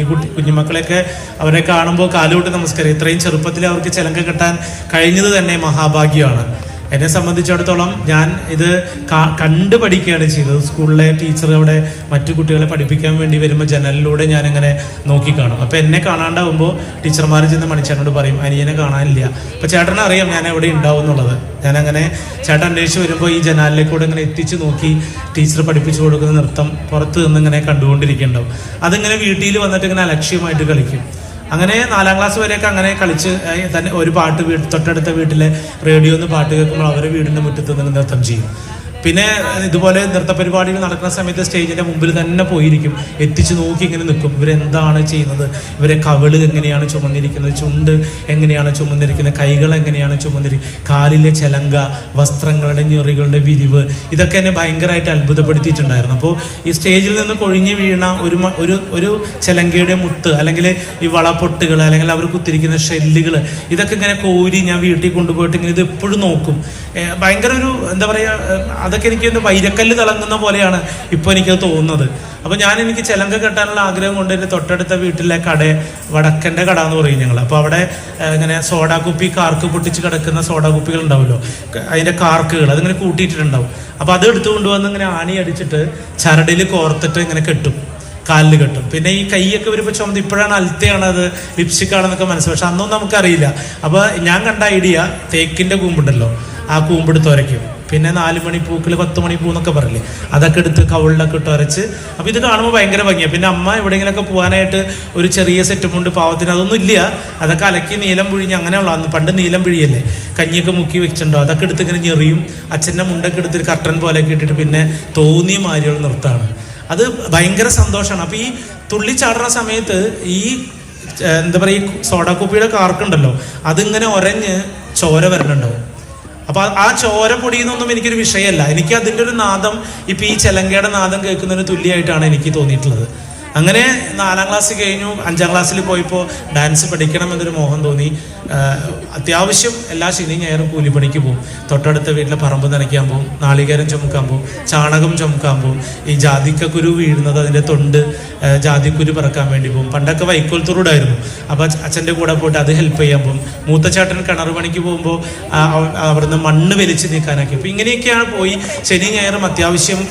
ഈ കുട്ടി കുഞ്ഞുമക്കളെയൊക്കെ അവരെ കാണുമ്പോൾ കാലുകൊണ്ട് നമസ്കാരം ഇത്രയും ചെറുപ്പത്തിൽ അവർക്ക് ചിലങ്ക കെട്ടാൻ കഴിഞ്ഞത് തന്നെ മഹാഭാഗ്യമാണ്. എന്നെ സംബന്ധിച്ചിടത്തോളം ഞാൻ ഇത് കണ്ടു പഠിക്കുകയാണ് ചെയ്തത് സ്കൂളിലെ ടീച്ചർ അവിടെ മറ്റു കുട്ടികളെ പഠിപ്പിക്കാൻ വേണ്ടി വരുമ്പോൾ ജനലിലൂടെ ഞാൻ ഇങ്ങനെ നോക്കിക്കാണും. അപ്പോൾ എന്നെ കാണാണ്ടാവുമ്പോൾ ടീച്ചർമാർ ചെന്ന് മണിച്ചേട്ടനോട് പറയും അനിയനെ കാണാനില്ല. അപ്പോൾ ചേട്ടനെ അറിയാം ഞാൻ എവിടെ ഉണ്ടാവും എന്നുള്ളത്. ഞാനങ്ങനെ ചേട്ടൻ അന്വേഷിച്ച് വരുമ്പോൾ ഈ ജനാലിലേക്കൂടെ ഇങ്ങനെ എത്തിച്ച് നോക്കി ടീച്ചർ പഠിപ്പിച്ചു കൊടുക്കുന്ന നൃത്തം പുറത്ത് നിന്ന് ഇങ്ങനെ കണ്ടുകൊണ്ടിരിക്കുന്നുണ്ടാവും. അതിങ്ങനെ വീട്ടിൽ വന്നിട്ട് ഇങ്ങനെ അലക്ഷ്യമായിട്ട് കളിക്കും. അങ്ങനെ നാലാം ക്ലാസ് വരെയൊക്കെ അങ്ങനെ കളിച്ച് തന്നെ ഒരു പാട്ട് തൊട്ടടുത്ത വീട്ടിലെ റേഡിയോന്ന് പാട്ട് കേൾക്കുമ്പോൾ അവരെ വീടിന്റെ മുറ്റത്ത് നിന്ന് നൃത്തം ചെയ്യും. പിന്നെ ഇതുപോലെ നൃത്ത പരിപാടികൾ നടക്കുന്ന സമയത്ത് സ്റ്റേജിന്റെ മുമ്പിൽ തന്നെ പോയിരിക്കും. എത്തിച്ച് നോക്കി ഇങ്ങനെ നിൽക്കും. ഇവരെന്താണ് ചെയ്യുന്നത്? ഇവരെ കവിൾ എങ്ങനെയാണ് ചുമന്നിരിക്കുന്നത്? ചുണ്ട് എങ്ങനെയാണ് ചുമന്നിരിക്കുന്നത്? കൈകൾ എങ്ങനെയാണ് ചുമന്നിരിക്കുന്നത് കാലിലെ ചെലങ്ക വസ്ത്രങ്ങളുടെ ഞെറികളുടെ വിരിവ് ഇതൊക്കെ എന്നെ ഭയങ്കരമായിട്ട് അത്ഭുതപ്പെടുത്തിയിട്ടുണ്ടായിരുന്നു. അപ്പോൾ ഈ സ്റ്റേജിൽ നിന്ന് കൊഴിഞ്ഞു വീണ ഒരു ഒരു ഒരു ചെലങ്കയുടെ മുത്ത് അല്ലെങ്കിൽ ഈ വളപ്പൊട്ടുകൾ അല്ലെങ്കിൽ അവർ കുത്തിരിക്കുന്ന ഷെല്ലുകൾ ഇതൊക്കെ ഇങ്ങനെ കോരി ഞാൻ വീട്ടിൽ കൊണ്ടുപോയിട്ട് ഇങ്ങനെ ഇത് എപ്പോഴും നോക്കും. ഭയങ്കര ഒരു എന്താ പറയുക അതൊക്കെ എനിക്ക് ഒന്ന് വൈരക്കല്ല് തിളങ്ങുന്ന പോലെയാണ് ഇപ്പോൾ എനിക്ക് തോന്നുന്നത്. അപ്പോൾ ഞാൻ എനിക്ക് ചിലങ്ക കെട്ടാനുള്ള ആഗ്രഹം കൊണ്ട് എന്റെ തൊട്ടടുത്ത വീട്ടിലെ കട വടക്കന്റെ കട എന്ന് പറയും ഞങ്ങൾ അപ്പോൾ അവിടെ ഇങ്ങനെ സോഡാ കുപ്പി കാർക്ക് പൊട്ടിച്ച് കിടക്കുന്ന സോഡാ കുപ്പികൾ ഉണ്ടാവുമല്ലോ അതിന്റെ കാർക്കുകൾ അതിങ്ങനെ കൂട്ടിയിട്ടിട്ടുണ്ടാവും. അപ്പോൾ അത് എടുത്തു കൊണ്ടുവന്ന് ഇങ്ങനെ ആണി അടിച്ചിട്ട് ചരടിൽ കോർത്തിട്ട് ഇങ്ങനെ കെട്ടും. കാലിൽ കെട്ടും. പിന്നെ ഈ കൈയൊക്കെ വരുമ്പോൾ ചുമത് ഇപ്പോഴാണ് അൽത്തയാണ് അത് ലിപ്സ്റ്റിക്കാണെന്നൊക്കെ മനസ്സിലാവും പക്ഷെ അന്നൊന്നും നമുക്കറിയില്ല. അപ്പോൾ ഞാൻ കണ്ട ഐഡിയ തേക്കിന്റെ കൂമ്പുണ്ടല്ലോ. ആ കൂമ്പെടുത്ത് ഉരയ്ക്കും പിന്നെ നാല് മണി പൂക്കൾ പത്ത് മണി പൂ എന്നൊക്കെ പറയില്ലേ? അതൊക്കെ എടുത്ത് കവിളിലൊക്കെ ഇട്ട് അരച്ച് അപ്പോൾ ഇത് കാണുമ്പോൾ ഭയങ്കര ഭംഗിയാണ് പിന്നെ അമ്മ എവിടെയെങ്കിലുമൊക്കെ പോകാനായിട്ട് ഒരു ചെറിയ സെറ്റും ഉണ്ട് പാവത്തിന്. അതൊന്നും ഇല്ല. അതൊക്കെ അലക്കി നീലം പിഴിഞ്ഞ് അങ്ങനെയുള്ള അന്ന് പണ്ട് നീലം പിഴിയല്ലേ? കഞ്ഞിയൊക്കെ മുക്കി വെച്ചിട്ടുണ്ടോ? അതൊക്കെ എടുത്ത് ഇങ്ങനെ ഞെറിയും. അച്ഛന്റെ മുണ്ടൊക്കെ എടുത്ത് കർട്ടൻ പോലെയൊക്കെ ഇട്ടിട്ട് പിന്നെ തോന്നിയ മാരിയുള്ള നൃത്തമാണ് അത് ഭയങ്കര സന്തോഷമാണ് അപ്പോൾ ഈ തുള്ളിച്ചാടുന്ന സമയത്ത് ഈ എന്താ പറയുക ഈ സോഡാ കുപ്പിയുടെ കാർക്കുണ്ടല്ലോ? അതിങ്ങനെ ഒരഞ്ഞ് ചോര വരണുണ്ടാവും അപ്പൊ ആ- ചോര പൊടിയുന്നൊന്നും എനിക്കൊരു വിഷയമല്ല. എനിക്ക് അതിന്റെ ഒരു നാദം ഇപ്പൊ ഈ ചെലങ്കയുടെ നാദം കേൾക്കുന്നതിന് തുല്യമായിട്ടാണ് എനിക്ക് തോന്നിയിട്ടുള്ളത്. അങ്ങനെ നാലാം ക്ലാസ് കഴിഞ്ഞു അഞ്ചാം ക്ലാസ്സിൽ പോയപ്പോൾ ഡാൻസ് പഠിക്കണം എന്നൊരു മോഹം തോന്നി. അത്യാവശ്യം എല്ലാ ശനിയും ഞായറും കൂലിപ്പണിക്ക് പോകും തൊട്ടടുത്ത വീട്ടിലെ പറമ്പ് നനയ്ക്കാൻ പോകും നാളികേരം ചുമക്കാൻ പോകും ചാണകം ചുമക്കാൻ പോകും ഈ ജാതിക്കക്കുരു വീഴുന്നത് അതിന്റെ തൊണ്ട് ജാതിക്കുരു പറക്കാൻ വേണ്ടി പോകും പണ്ടൊക്കെ വൈക്കോൽ തുറുടായിരുന്നു അപ്പോൾ അച്ഛന്റെ കൂടെ പോയിട്ട് അത് ഹെൽപ്പ് ചെയ്യാൻ പോകും മൂത്തച്ചാട്ടൻ കിണർ പണിക്ക് പോകുമ്പോൾ അവിടുന്ന് മണ്ണ് വലിച്ച് നീക്കാനൊക്കെ. അപ്പോൾ ഇങ്ങനെയൊക്കെയാണ് പോയി ശനി ഞായറും അത്യാവശ്യം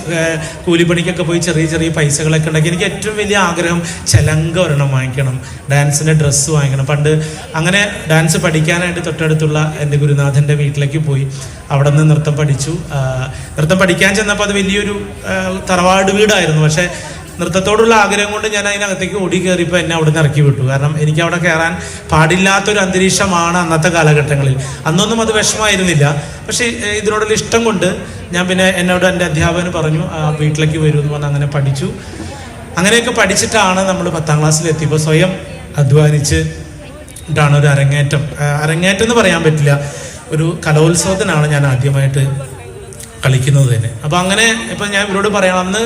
കൂലിപ്പണിക്കൊക്കെ പോയി ചെറിയ ചെറിയ പൈസകളൊക്കെ ഉണ്ടാക്കി. എനിക്ക് ഏറ്റവും വലിയ ആഗ്രഹം ചെലങ്ക ഒരെണ്ണം വാങ്ങിക്കണം ഡാൻസിന്റെ ഡ്രസ്സ് വാങ്ങിക്കണം. പണ്ട് അങ്ങനെ ഡാൻസ് പഠിക്കാനായിട്ട് തൊട്ടടുത്തുള്ള എന്റെ ഗുരുനാഥന്റെ വീട്ടിലേക്ക് പോയി. അവിടെ നിന്ന് നൃത്തം പഠിച്ചു. നൃത്തം പഠിക്കാൻ ചെന്നപ്പോൾ അത് വലിയൊരു തറവാട് വീടായിരുന്നു. പക്ഷേ നൃത്തത്തോടുള്ള ആഗ്രഹം കൊണ്ട് ഞാൻ അതിനകത്തേക്ക് ഓടി കയറിയപ്പോൾ എന്നെ അവിടെ നിന്ന് ഇറക്കി വിട്ടു. കാരണം എനിക്ക് അവിടെ കയറാൻ പാടില്ലാത്തൊരു അന്തരീക്ഷമാണ് അന്നത്തെ കാലഘട്ടങ്ങളിൽ. അന്നൊന്നും അത് വിഷമമായിരുന്നില്ല. പക്ഷേ ഇതിനോടുള്ള ഇഷ്ടം കൊണ്ട് ഞാൻ പിന്നെ എന്നോട് എന്റെ അധ്യാപകന് പറഞ്ഞു വീട്ടിലേക്ക് വരുമെന്ന് പറഞ്ഞ് അങ്ങനെ പഠിച്ചു. അങ്ങനെയൊക്കെ പഠിച്ചിട്ടാണ് നമ്മൾ പത്താം ക്ലാസ്സിൽ എത്തിയപ്പോൾ സ്വയം അധ്വാനിച്ച് ഇട്ടാണ് ഒരു അരങ്ങേറ്റം. അരങ്ങേറ്റം എന്ന് പറയാൻ പറ്റില്ല. ഒരു കലോത്സവത്തിനാണ് ഞാൻ ആദ്യമായിട്ട് കളിക്കുന്നത് തന്നെ. അപ്പം അങ്ങനെ ഇപ്പം ഞാൻ ഇവരോട് പറയണം അന്ന്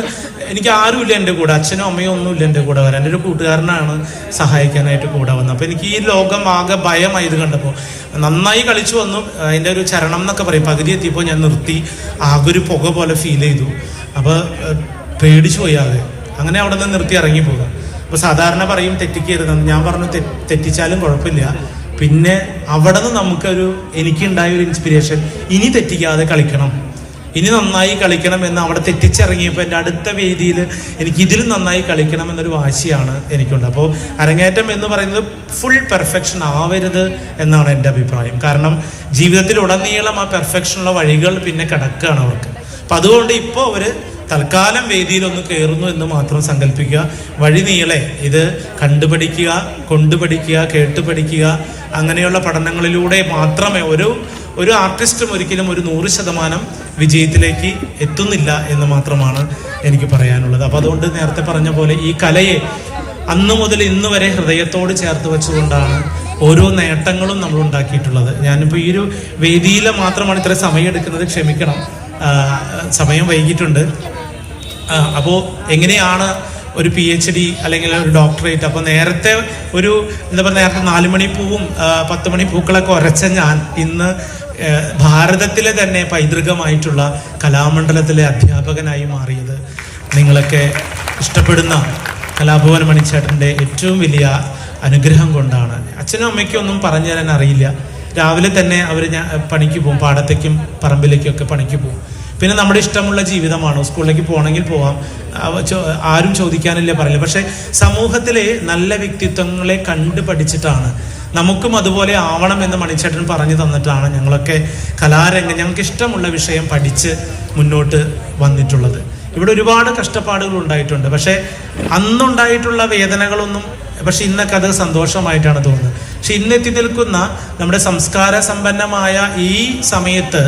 എനിക്ക് ആരുമില്ല എന്റെ കൂടെ അച്ഛനും അമ്മയും ഒന്നുമില്ല എന്റെ കൂടെ വരാൻ. എന്റെ ഒരു കൂട്ടുകാരനാണ് സഹായിക്കാനായിട്ട് കൂടെ വന്നത്. അപ്പോൾ എനിക്ക് ഈ ലോകം ആകെ ഭയമായി ഇത് കണ്ടപ്പോൾ നന്നായി കളിച്ചു വന്നു. അതിന്റെ ഒരു ചരണം എന്നൊക്കെ പറയും. പകുതി എത്തിയപ്പോൾ ഞാൻ നിർത്തി ആകെ ഒരു പുക പോലെ ഫീൽ ചെയ്തു. അപ്പോൾ പേടിച്ചു പോയി ആകെ. അങ്ങനെ അവിടെ നിന്ന് നിർത്തി ഇറങ്ങി പോകാം. അപ്പൊ സാധാരണ പറയും തെറ്റിക്കരുതെന്ന് ഞാൻ പറഞ്ഞു "തെ- തെറ്റിച്ചാലും കുഴപ്പമില്ല. പിന്നെ അവിടെ നിന്ന് നമുക്കൊരു എനിക്കുണ്ടായ ഒരു ഇൻസ്പിരേഷൻ ഇനി തെറ്റിക്കാതെ കളിക്കണം. ഇനി നന്നായി കളിക്കണം എന്ന് അവിടെ തെറ്റിച്ചിറങ്ങിയപ്പോൾ എന്റെ അടുത്ത വേദിയിൽ എനിക്ക് ഇതിലും നന്നായി കളിക്കണം എന്നൊരു വാശിയാണ് എനിക്കുണ്ട്. അപ്പോൾ അരങ്ങേറ്റം എന്ന് പറയുന്നത് ഫുൾ പെർഫെക്ഷൻ ആവരുത് എന്നാണ് എന്റെ അഭിപ്രായം. കാരണം ജീവിതത്തിൽ ഉടനീളം ആ പെർഫെക്ഷനുള്ള വഴികൾ പിന്നെ കിടക്കുകയാണ് അവർക്ക്. അപ്പം അതുകൊണ്ട് ഇപ്പോൾ അവർ തൽക്കാലം വേദിയിലൊന്ന് കയറുന്നു എന്ന് മാത്രം സങ്കല്പിക്കുക. വഴി നീളെ. ഇത് കണ്ടുപഠിക്കുക കൊണ്ടുപഠിക്കുക കേട്ടുപഠിക്കുക. അങ്ങനെയുള്ള പഠനങ്ങളിലൂടെ മാത്രമേ ഒരു ഒരു ആർട്ടിസ്റ്റും ഒരിക്കലും ഒരു നൂറ് ശതമാനം വിജയത്തിലേക്ക് എത്തുന്നില്ല എന്ന് മാത്രമാണ് എനിക്ക് പറയാനുള്ളത്. അപ്പോൾ അതുകൊണ്ട് നേരത്തെ പറഞ്ഞ പോലെ ഈ കലയെ അന്നു മുതൽ ഇന്ന് വരെ ഹൃദയത്തോട് ചേർത്ത് വെച്ചുകൊണ്ടാണ് ഓരോ നേട്ടങ്ങളും നമ്മൾ ഉണ്ടാക്കിയിട്ടുള്ളത്. ഞാനിപ്പോൾ ഈ ഒരു വേദിയിൽ മാത്രമാണ് ഇത്ര സമയം എടുക്കുന്നത് ക്ഷമിക്കണം സമയം വൈകിട്ടുണ്ട് അപ്പോൾ എങ്ങനെയാണ് ഒരു പി എച്ച് ഡി അല്ലെങ്കിൽ ഒരു ഡോക്ടറേറ്റ് അപ്പോൾ നേരത്തെ ഒരു എന്താ പറയുക നേരത്തെ നാല് മണി പൂവും പത്ത് മണി പൂക്കളൊക്കെ ഉരച്ച ഞാൻ ഇന്ന് ഭാരതത്തിലെ തന്നെ പൈതൃകമായിട്ടുള്ള കലാമണ്ഡലത്തിലെ അധ്യാപകനായി മാറിയത് നിങ്ങളൊക്കെ ഇഷ്ടപ്പെടുന്ന കലാഭവൻ മണിച്ചേട്ടന്റെ ഏറ്റവും വലിയ അനുഗ്രഹം കൊണ്ടാണ്. അച്ഛനും അമ്മയ്ക്കും ഒന്നും പറഞ്ഞു തരാൻ അറിയില്ല. രാവിലെ തന്നെ അവർ ഞാൻ പണിക്ക് പോകും. പാടത്തേക്കും പറമ്പിലേക്കും ഒക്കെ പണിക്ക് പോകും. പിന്നെ നമ്മുടെ ഇഷ്ടമുള്ള ജീവിതമാണ്? സ്കൂളിലേക്ക് പോകണമെങ്കിൽ പോവാം. ആരും ചോദിക്കാനില്ല പറയില്ല. പക്ഷെ സമൂഹത്തിലെ നല്ല വ്യക്തിത്വങ്ങളെ കണ്ടു പഠിച്ചിട്ടാണ്. നമുക്കും അതുപോലെ ആവണം എന്ന് മണിച്ചേട്ടൻ പറഞ്ഞു തന്നിട്ടാണ് ഞങ്ങളൊക്കെ കലാരംഗം ഞങ്ങൾക്ക് ഇഷ്ടമുള്ള വിഷയം പഠിച്ച് മുന്നോട്ട് വന്നിട്ടുള്ളത്. ഇവിടെ ഒരുപാട് കഷ്ടപ്പാടുകൾ ഉണ്ടായിട്ടുണ്ട്. പക്ഷേ അന്നുണ്ടായിട്ടുള്ള വേദനകളൊന്നും പക്ഷെ ഇന്നൊക്കെ അത് സന്തോഷമായിട്ടാണ് തോന്നുന്നത്. പക്ഷെ ഇന്നെത്തി നിൽക്കുന്ന നമ്മുടെ സംസ്കാര സമ്പന്നമായ ഈ സമയത്ത്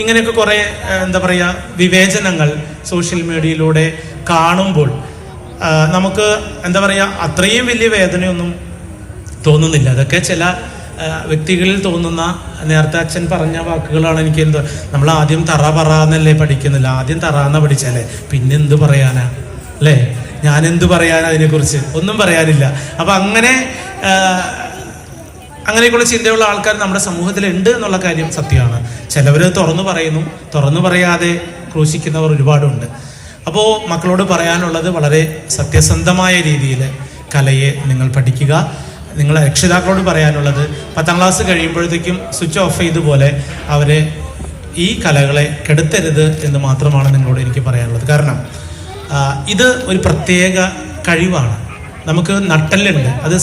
ഇങ്ങനെയൊക്കെ കുറേ എന്താ പറയുക വിവേചനങ്ങൾ സോഷ്യൽ മീഡിയയിലൂടെ കാണുമ്പോൾ നമുക്ക് എന്താ പറയുക അത്രയും വലിയ വേദനയൊന്നും തോന്നുന്നില്ല. അതൊക്കെ ചില വ്യക്തികളിൽ തോന്നുന്ന നേരത്തെ അച്ഛൻ പറഞ്ഞ വാക്കുകളാണ് എനിക്ക് എന്തോ നമ്മൾ ആദ്യം തറ പറ എന്നല്ലേ പഠിക്കുന്നില്ല. ആദ്യം തറ എന്ന പഠിച്ചല്ലേ. പിന്നെ എന്ത് പറയാനാ? അല്ലേ? ഞാൻ എന്ത് പറയാനാ അതിനെക്കുറിച്ച്? ഒന്നും പറയാനില്ല. അപ്പം അങ്ങനെ അങ്ങനെയൊക്കെയുള്ള ചിന്തയുള്ള ആൾക്കാർ നമ്മുടെ സമൂഹത്തിൽ ഉണ്ട് എന്നുള്ള കാര്യം സത്യമാണ്. ചിലവർ തുറന്നു പറയുന്നു. തുറന്നു പറയാതെ ക്രൂശിക്കുന്നവർ ഒരുപാടുണ്ട്. അപ്പോൾ മക്കളോട് പറയാനുള്ളത് വളരെ സത്യസന്ധമായ രീതിയിൽ കലയെ നിങ്ങൾ പഠിക്കുക. നിങ്ങൾ രക്ഷിതാക്കളോട് പറയാനുള്ളത് പത്താം ക്ലാസ് കഴിയുമ്പോഴത്തേക്കും സ്വിച്ച് ഓഫ് ചെയ്തുപോലെ അവരെ ഈ കലകളെ കെടുത്തരുത് എന്ന് മാത്രമാണ് നിങ്ങളോട് എനിക്ക് പറയാനുള്ളത്. കാരണം ഇത് ഒരു പ്രത്യേക കഴിവാണ്. നമുക്ക് നട്ടല്ലുണ്ട്. അത്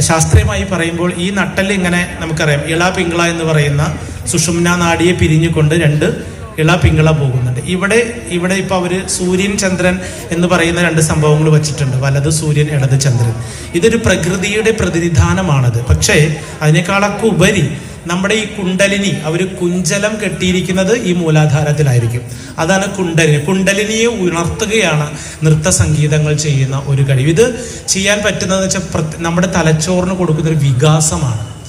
ശാസ്ത്രീയമായി പറയുമ്പോൾ ഈ നട്ടൽ ഇങ്ങനെ നമുക്കറിയാം. ഇള പിങ്കള എന്ന് പറയുന്ന സുഷുമ്ന നാടിയെ പിരിഞ്ഞുകൊണ്ട് രണ്ട് ഇള പിങ്കള പോകുന്നുണ്ട്. ഇവിടെ ഇവിടെ ഇപ്പൊ അവർ സൂര്യൻ ചന്ദ്രൻ എന്ന് പറയുന്ന രണ്ട് സംഭവങ്ങൾ വച്ചിട്ടുണ്ട്. വലത് സൂര്യൻ ഇടത് ചന്ദ്രൻ. ഇതൊരു പ്രകൃതിയുടെ പ്രതിനിധാനമാണത്. പക്ഷേ അതിനേക്കാളൊക്കെ ഉപരി നമ്മുടെ ഈ കുണ്ടലിനി അവർ കുഞ്ചലം കെട്ടിയിരിക്കുന്നത് ഈ മൂലാധാരത്തിലായിരിക്കും. അതാണ് കുണ്ടലിനി. കുണ്ടലിനിയെ ഉണർത്തുകയാണ് നൃത്ത സംഗീതങ്ങൾ ചെയ്യുന്ന ഒരു കഴിവ്. ഇത് ചെയ്യാൻ പറ്റുന്നതെന്ന് വെച്ചാൽ നമ്മുടെ തലച്ചോറിന് കൊടുക്കുന്ന ഒരു വികാസമാണ്.